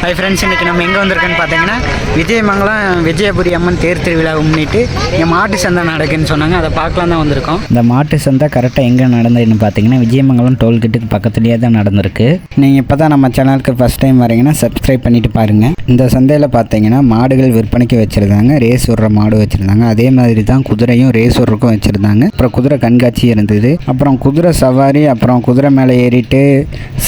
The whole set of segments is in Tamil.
Hi friends இன்றைக்கி நம்ம எங்கே வந்திருக்கோன்னு பார்த்தீங்கன்னா விஜயமங்கலம் விஜயபுரி அம்மன் தேர் திருவிழாவை முன்னிட்டு இங்கே மாட்டு சந்தை நடக்குன்னு சொன்னாங்க. அதை பார்க்கலாம் தான் வந்திருக்கோம். இந்த மாட்டு சந்தை கரெக்டாக எங்கே நடந்ததுன்னு பார்த்தீங்கன்னா விஜயமங்கலம் டோல்கேட்டுக்கு பக்கத்துலேயே தான் நடந்திருக்கு. நீங்கள் இப்போ தான் நம்ம சேனலுக்கு ஃபஸ்ட் டைம் வரீங்கன்னா சப்ஸ்கிரைப் பண்ணிட்டு பாருங்கள் இந்த சந்தையில் பார்த்தீங்கன்னா மாடுகள் விற்பனைக்கு வச்சுருந்தாங்க. ரேஸ் விடுற மாடு வச்சுருந்தாங்க. அதே மாதிரி தான் குதிரையும் ரேஸ் விடுறக்கும் வச்சுருந்தாங்க. அப்புறம் குதிரை கண்காட்சி இருந்தது. அப்புறம் குதிரை சவாரி அப்புறம் குதிரை மேலே ஏறிட்டு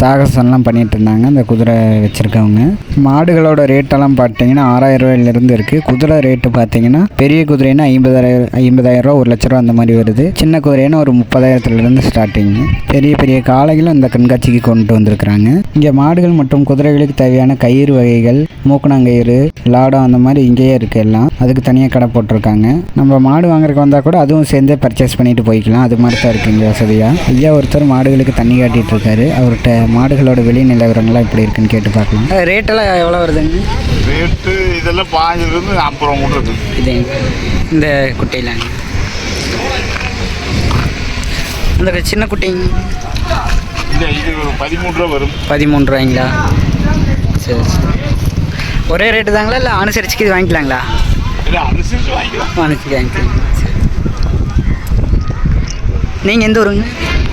சாகசம்லாம் பண்ணிட்டு இருந்தாங்க. அந்த குதிரை வச்சுருக்கவங்க. மாடுகளோட ரேட்டெல்லாம் பார்த்தீங்கன்னா ஆறாயிரம் ரூபாயிலிருந்து இருக்குது குதிரை ரேட்டு பார்த்தீங்கன்னா பெரிய குதிரைன்னா ஐம்பதாயிரம் ஐம்பதாயிரம் ரூபா ஒரு லட்ச ரூபா அந்த மாதிரி வருது. சின்ன குதிரைன்னா ஒரு முப்பதாயிரத்துலேருந்து ஸ்டார்டிங் பெரிய பெரிய காளைகளும் இந்த கண்காட்சிக்கு கொண்டு வந்திருக்கிறாங்க. இங்கே மாடுகள் மற்றும் குதிரைகளுக்கு தேவையான கயிறு வகைகள் மூக்கணாங்கயிறு லாடம் அந்த மாதிரி இங்கேயே இருக்குது எல்லாம். அதுக்கு தனியாக கடை போட்டிருக்காங்க. நம்ம மாடு வாங்குறதுக்கு வந்தால் கூட அதுவும் சேர்ந்தே பர்ச்சேஸ் பண்ணிட்டு போய்க்கலாம். அது மாதிரி தான் இருக்குது இங்கே வசதியாக ஐயா ஒருத்தர் மாடுகளுக்கு தண்ணி காட்டிகிட்டு இருக்காரு. அவர்கிட்ட மாடுகளோட வெளி நிலவரங்கள்லாம் எப்படி இருக்குன்னு கேட்டு பார்க்கலாம். ரேட்டெல்லாம் எவ்வளோ வருதுங்க? ரேட்டு இதெல்லாம் பாஞ்சிலிருந்து நாற்பது ரூபா மட்டும் இருக்குது இது இந்த குட்டையில். அந்த சின்ன குட்டைங்க இந்த இது பதிமூணு ரூபா வரும். பதிமூணு ரூபாய்ங்களா? சரி சரி. ஒரே ரேட்டு தாங்களா இல்லை அனுசரிச்சுக்கு இது வாங்கிக்கலாங்களா? இல்லை அனுசரிச்சு வாங்கிக்கலாம். அனுசரிச்சு வாங்கிக்கலாம். நீங்கள் எந்த ஊருங்க?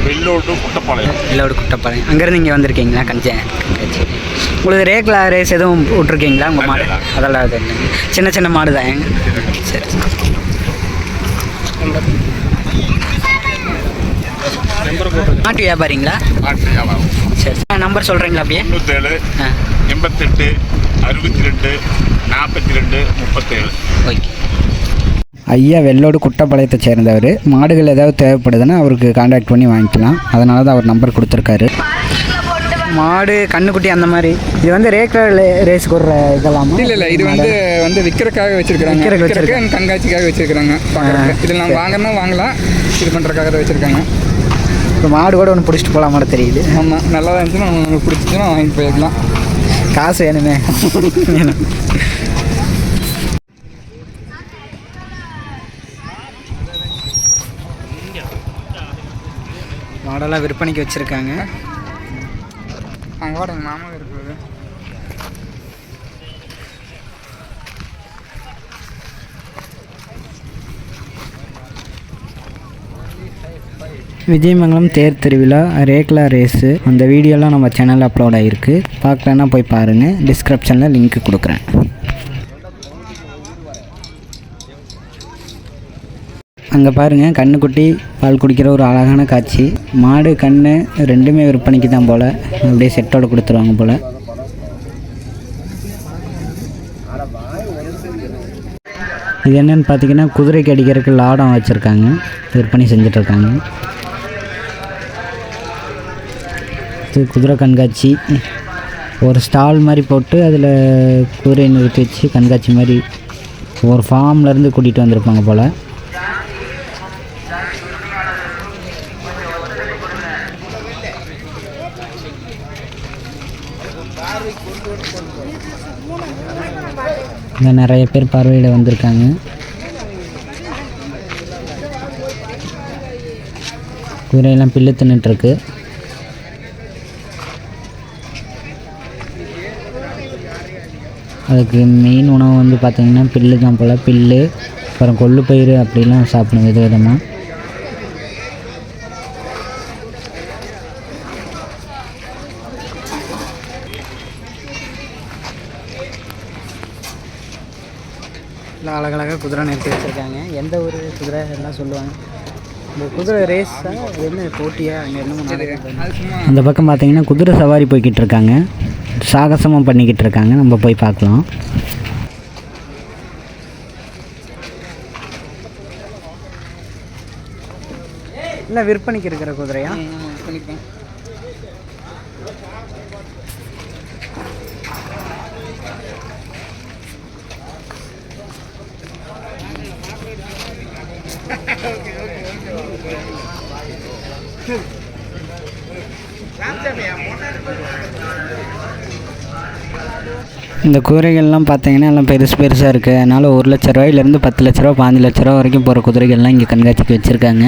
வெள்ளோட்டு குட்டப்பாளையம். எல்லோட குட்டப்பாளையம். அங்கேருந்து இங்கே வந்திருக்கீங்களா கஞ்ச கஞ்சி? உங்களுக்கு ரேக்லா ரேஸ் எதுவும் விட்ருக்கீங்களா உங்கள் மாடு? அதெல்லாம் அது சின்ன சின்ன மாடு தான் சரி சரி நாட்டு வியாபாரிங்களா சரி. நம்பர் சொல்கிறீங்களா அப்படியே? தொண்ணூற்றேழு ஆ. எண்பத்தெட்டு அறுபத்தி ரெண்டு நாற்பத்தி ரெண்டு முப்பத்தேழு. ஓகே. ஐயா வெள்ளோடு குட்டப்பாளையத்தை சேர்ந்தவர். மாடுகள் ஏதாவது தேவைப்படுதுன்னா அவருக்கு காண்டாக்ட் பண்ணி வாங்கிக்கலாம். அதனால தான் அவர் நம்பர் கொடுத்துருக்காரு. மாடு கண்ணுக்குட்டி அந்த மாதிரி. இது வந்து ரேக்லர் ரேஸ்க்கு ஒரு இதெல்லாம்? இல்ல இல்ல இது வந்து வந்து விற்கிறதுக்காக வச்சிருக்காங்க and கண்காட்சிக்காக வச்சிருக்காங்க இதில் நம்ம வாங்கினா வாங்கலாம். இது பண்ணுறதுக்காக தான் வச்சிருக்காங்க. இப்போ மாடு கூட ஒன்று பிடிச்சிட்டு போகலாம் மாதிரி தெரியுது. ஆமாம் நல்லா இருந்துச்சுன்னா உங்களுக்கு பிடிச்சிச்சுன்னா வாங்கிட்டு போயிருக்கலாம் காசு வேணும். மாடெல்லாம் விற்பனைக்கு வச்சுருக்காங்க. அங்கே வாட எங்கள் மாமா இருக்குது. விஜயமங்கலம் தேர் திருவிழா ரேக்லா ரேஸு அந்த வீடியோலாம் நம்ம சேனலில் அப்லோட் ஆகிருக்கு பார்க்கலன்னா போய் பாருங்கள் டிஸ்கிரிப்ஷனில் லிங்க் கொடுக்குறேன். அங்கே பாருங்கள் கண்ணுக்குட்டி பால் குடிக்கிற ஒரு அழகான காட்சி. மாடு கண் ரெண்டுமே விற்பனைக்கு தான் போல். அப்படியே செட்டோட கொடுத்துருவாங்க போல். இது என்னென்னு பார்த்தீங்கன்னா குதிரைக்கு அடிக்கிறதுக்கு லாடம் வச்சுருக்காங்க. விற்பனை செஞ்சிட்ருக்காங்க இது குதிரை கண்காட்சி. ஒரு ஸ்டால் மாதிரி போட்டு அதில் குதிரையை நிறுத்தி வச்சு கண்காட்சி மாதிரி ஒரு ஃபார்ம்லேருந்து கூட்டிகிட்டு வந்திருப்பாங்க போல். இங்கே நிறைய பேர் பார்வையிட வந்திருக்காங்க. குதிரையெல்லாம் பில்லு தின்னுட்டுருக்கு அதுக்கு மெயின் உணவு வந்து பார்த்திங்கன்னா பில்லு தான் போல். பில்லு அப்புறம் கொள்ளு பயிறு அப்படிலாம் சாப்பிடும் வித விதமாக அழகழகாக குதிரை நிறுத்தி வச்சுருக்காங்க. எந்த ஒரு குதிரை எல்லாம் சொல்லுவாங்க. இந்த குதிரை ரேஸா அது என்ன போட்டியா அங்கே சும்மா அந்த பக்கம் பார்த்தீங்கன்னா குதிரை சவாரி போய்கிட்டு இருக்காங்க. சாகசமாக பண்ணிக்கிட்டு இருக்காங்க. நம்ம போய் பார்க்கலாம். இல்லை விற்பனைக்கு இருக்கிற குதிரையா? ஆமாம் இந்த குதிரைகள்லாம் பார்த்தீங்கன்னா எல்லாம் பெருசு பெருசாக இருக்குது அதனால் ஒரு லட்ச ரூபாயிலேருந்து பத்து லட்ச ரூபா பாஞ்சு லட்ச ரூபா வரைக்கும் போகிற குதிரைகள்லாம் இங்கே கண்காட்சிக்கு வச்சுருக்காங்க.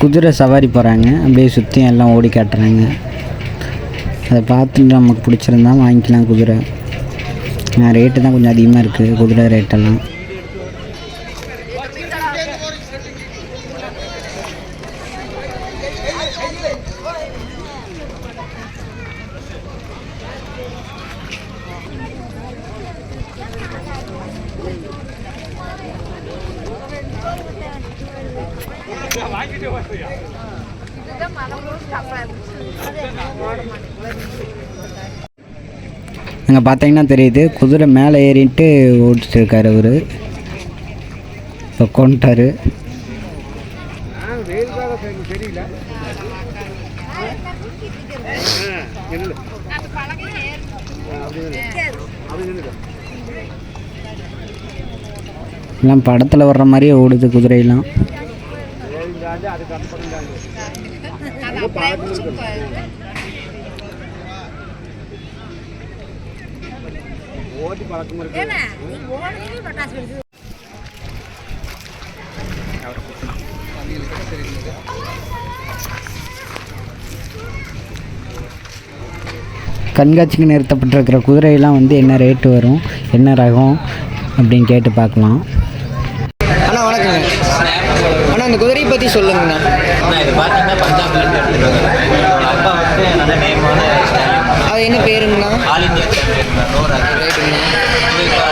குதிரை சவாரி போகிறாங்க அப்படியே சுற்றி எல்லாம் ஓடி காட்டுறாங்க. அதை பார்த்துட்டு நமக்கு பிடிச்சிருந்தா வாங்கிக்கலாம் குதிரை. ரேட்டு தான் கொஞ்சம் அதிகமாக இருக்குது குதிரை ரேட்டெல்லாம் அங்கே பார்த்தீங்கன்னா தெரியுது குதிரை மேலே ஏறிட்டு ஓடிட்டு அவர். இப்போ கொண்டாரு எல்லாம் படத்தில் வர்ற மாதிரியே ஓடுது குதிரையெல்லாம். கண்காட்சிக்கு நிறுத்தப்பட்டிருக்கிற குதிரையெல்லாம் வந்து என்ன ரேட்டு வரும் என்ன ரகம் அப்படின்னு கேட்டு பார்க்கலாம். பற்றி சொல்லுங்கண்ணா. நான் இது பார்த்தீங்கன்னா பஞ்சாப்லேருந்து என்னோட அப்பா வந்து நல்ல நேமான அது என்ன பேருங்கண்ணா? ஆல் இந்தியா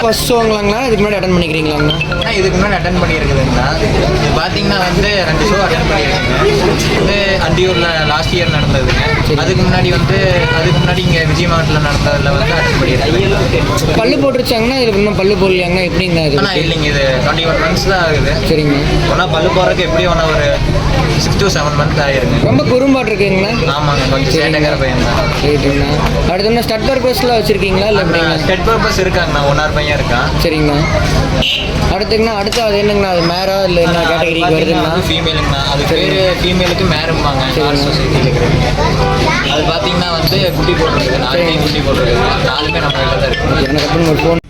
ஃபர்ஸ்ட் ஷோங்களாங்கண்ணா இதுக்கு முன்னாடி அட்டன் பண்ணிக்கிறீங்களாங்கண்ணா? இதுக்கு முன்னாடி அட்டன் பண்ணியிருக்குதுங்கண்ணா. இது பார்த்தீங்கன்னா வந்து ரெண்டு ஷோ அட்டன் பண்ணியிருக்கேங்க. இது அந்தியூரில் லாஸ்ட் இயர் நடந்ததுங்க. அதுக்கு முன்னாடி வந்து அதுக்கு முன்னாடி இங்கே விஜய் மாவட்டத்தில் நடந்ததில் வந்து அட்டன் பண்ணியிருக்கேன் பல்லு போட்டுருச்சாங்கன்னா இதுக்கு இன்னும் பல்லு போடலையாங்கண்ணா எப்படிங்கண்ணா இது ஆனால் இல்லைங்க இது டுவெண்ட்டி ஒன் மந்த்ஸ் தான் ஆகுது. சரிங்க. ஒன்றா பல்லு போகிறதுக்கு எப்படியும் ஒன்றா ஒரு சிக்ஸ் டு செவன் மந்த் ஆயிருங்க. ரொம்ப குறும்பாட்டு இருக்குங்கண்ணா ஆமாங்க கொஞ்சம் சேட்டைக்கார பையன் தான் ரைட்டுங்கண்ணா அடுத்து என்ன ஸ்டட் பர்பஸ்லாம் வச்சுருக்கீங்களா? இல்லை எப்படிங்கண்ணா ஸ்டெட் பர்பஸ் இருக்காங்கண்ணா ஒன்னார் பையன் இருக்கான். சரிங்கண்ணா அடுத்துங்கண்ணா அடுத்து அது என்னங்கண்ணா அது மேரா இல்லை என்ன கேட்டகரிக்கு வருதுங்கண்ணா? ஃபீமேலுங்கண்ணா அது பேர் ஃபீமேலுக்கு மேரும்பாங்க சொசைட்டியில் அது பார்த்தீங்கன்னா வந்து குட்டி போட்டிருக்கு நாலுமே குட்டி போட்டிருக்கு நாலுமே நம்ம கிட்ட தான் இருக்கு. எனக்கு அப்புறம் ஒரு ஃபோன்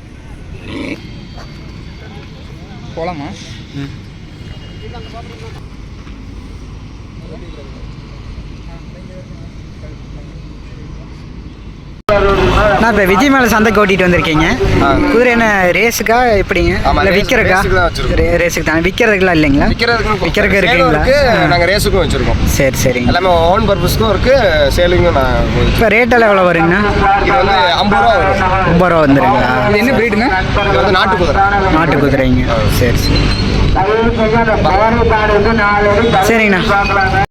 போகலாமா நான் இப்போ விஜய் மேலே சந்தைக்கு ஓட்டிட்டு வந்திருக்கீங்க. குதிரை என்ன ரேஸுக்கா எப்படிங்க? இல்லை விற்கிறக்கா ரேஸுக்கு தான் விற்கிறதுக்குலாம் இல்லைங்களா? விற்கிறதுக்கு இருக்குங்களா? இருக்கு நாங்கள் ரேஸுக்கும் வச்சுருக்கோம். சரி சரிங்க. எல்லாமே ஓன் பர்பஸ்க்கும் இருக்கு சேலிங்கும் நான் இப்போ ரேட்டெல்லாம் எவ்வளோ வருங்கண்ணா? இது வந்து ஐம்பது ரூபா வரும். ஐம்பது ரூபா வந்துருங்களா? இது என்ன பிரீடுங்க இது வந்து நாட்டு குதிரை. நாட்டு குதிரைங்க. சரி சரி. சரிங்கண்ணா.